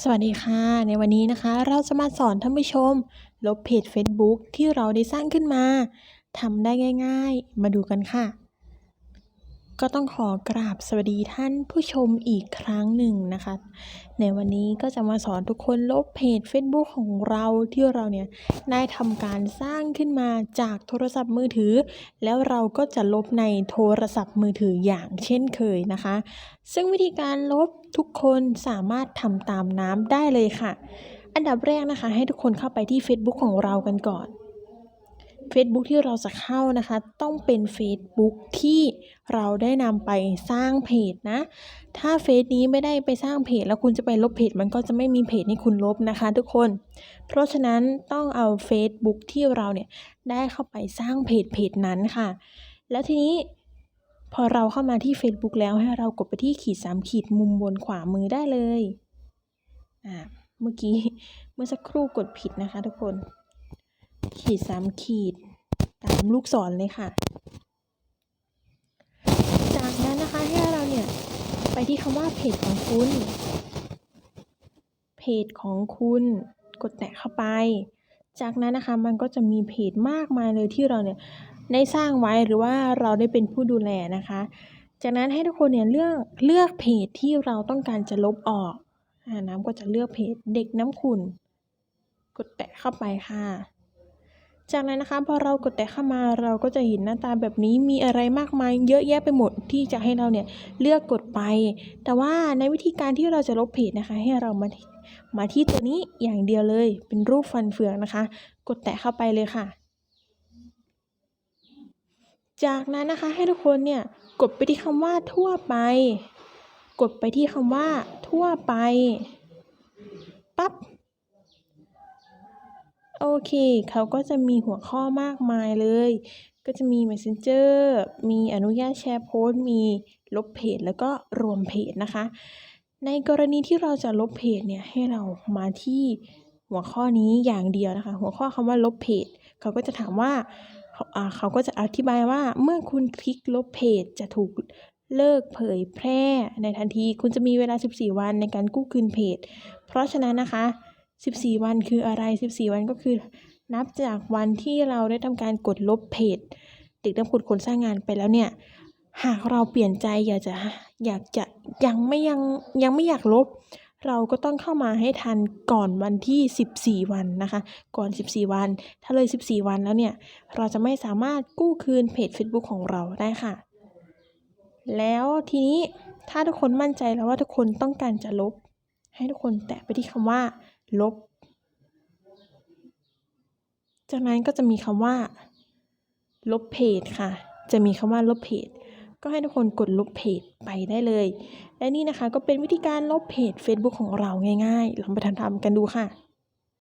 สวัสดีค่ะ ในวันนี้นะคะ เราจะมาสอนท่านผู้ชม ลบเพจ Facebook ที่เราได้สร้างขึ้นมาทำได้ง่าย ๆ มาดูกันค่ะ ก็ต้องขอกราบสวัสดีท่านผู้ชมอีกครั้งหนึ่งนะคะ ในวันนี้ก็จะมาสอนทุกคนลบเพจ Facebook ของเราที่เราเนี่ยได้ทำการสร้างขึ้นมาจากโทรศัพท์มือถือ แล้วเราก็จะลบในโทรศัพท์มือถืออย่างเช่นเคยนะคะ ซึ่งวิธีการลบทุกคนสามารถทำตามน้ำได้เลยค่ะ อันดับแรกนะคะ ให้ทุกคนเข้าไปที่ Facebook ของเรากันก่อน Facebook ที่เราจะเข้านะคะ ต้องเป็น Facebook ที่เราได้นำไปสร้างเพจนะ ถ้าเฟซนี้ไม่ได้ไปสร้างเพจ แล้วคุณจะไปลบเพจ มันก็จะไม่มีเพจให้คุณลบนะคะ ทุกคน เพราะฉะนั้นต้องเอา Facebook ที่เราเนี่ยได้เข้าไปสร้างเพจเพจนั้นค่ะ แล้วทีนี้พอเราเข้ามาที่ Facebook แล้วให้เรากดไปที่ขีดสามขีดมุมบนขวามือได้เลย อ่า เมื่อกี้เมื่อสักครู่กดผิดนะคะทุกคน ขีดสามขีดตามลูกศรเลยค่ะ จากนั้นนะคะให้เราเนี่ยไปที่คำว่าเพจของคุณ เพจของคุณ กดแตะเข้าไป จากนั้นนะคะมันก็จะมีเพจมากมายเลยที่เราเนี่ยได้สร้างไว้หรือว่าเราได้เป็นผู้ดูแลนะคะ จากนั้นให้ทุกคนเนี่ยเลือกเลือกเพจที่เราต้องการจะลบออกอน้ำก็จะเลือกเพจเด็กน้ำขุนกดแตะเข้าไปค่ะ จากนั้นนะคะพอเรากดแตะเข้ามาเราก็จะเห็นหน้าตาแบบนี้มีอะไรมากมาย เยอะแยะไปหมดที่จะให้เราเนี่ยเลือกกดไป แต่ว่าในวิธีการที่เราจะลบเพจนะคะ ให้เรามามาที่ตัวนี้อย่างเดียวเลย เป็นรูปฟันเฟืองนะคะ กดแตะเข้าไปเลยค่ะ จากนั้นนะคะให้ทุกคนเนี่ยกดไปที่คำว่าทั่วไป กดไปที่คำว่าทั่วไปปั๊บ โอเค เขาก็จะมีหัวข้อมากมายเลย ก็จะมี Messenger มีอนุญาตแชร์โพสต์ มีลบเพจ แล้วก็รวมเพจนะคะ ในกรณีที่เราจะลบเพจเนี่ย ให้เรามาที่หัวข้อนี้อย่างเดียวนะคะ หัวข้อคำว่าลบเพจ เขาก็จะถามว่าเขาอ่าเขาก็จะอธิบายว่าเมื่อคุณคลิกลบเพจจะถูกเลิกเผยแพร่ในทันที คุณจะมีเวลา 14 วันในการกู้คืนเพจ เพราะฉะนั้นนะคะ 14 วันคืออะไร 14 วันก็คือ นับจากวันที่เราได้ทำการกดลบเพจเด็กน้ำขุดคนสร้างงานไปแล้วเนี่ย หากเราเปลี่ยนใจอยากจะอยากจะยังไม่ยังยังไม่อยากลบ เราก็ต้องเข้ามาให้ทันก่อนวันที่ 14 วันนะคะ ก่อน 14 วัน ถ้าเลย 14 วันแล้วเนี่ย เราจะไม่สามารถกู้คืนเพจ Facebook ของเราได้ค่ะ แล้วทีนี้ถ้าทุกคนมั่นใจแล้วว่าทุกคนต้องการจะลบ ให้ทุกคนแตะไปที่คำว่า ลบ จากนั้นก็จะมีคำว่า ลบเพจค่ะ จะมีคำว่าลบเพจก็ให้ทุกคนกดลบเพจไปได้เลย และนี่นะคะก็เป็นวิธีการลบเพจ Facebook ของเราง่ายๆลองไปทำๆกันดูค่ะ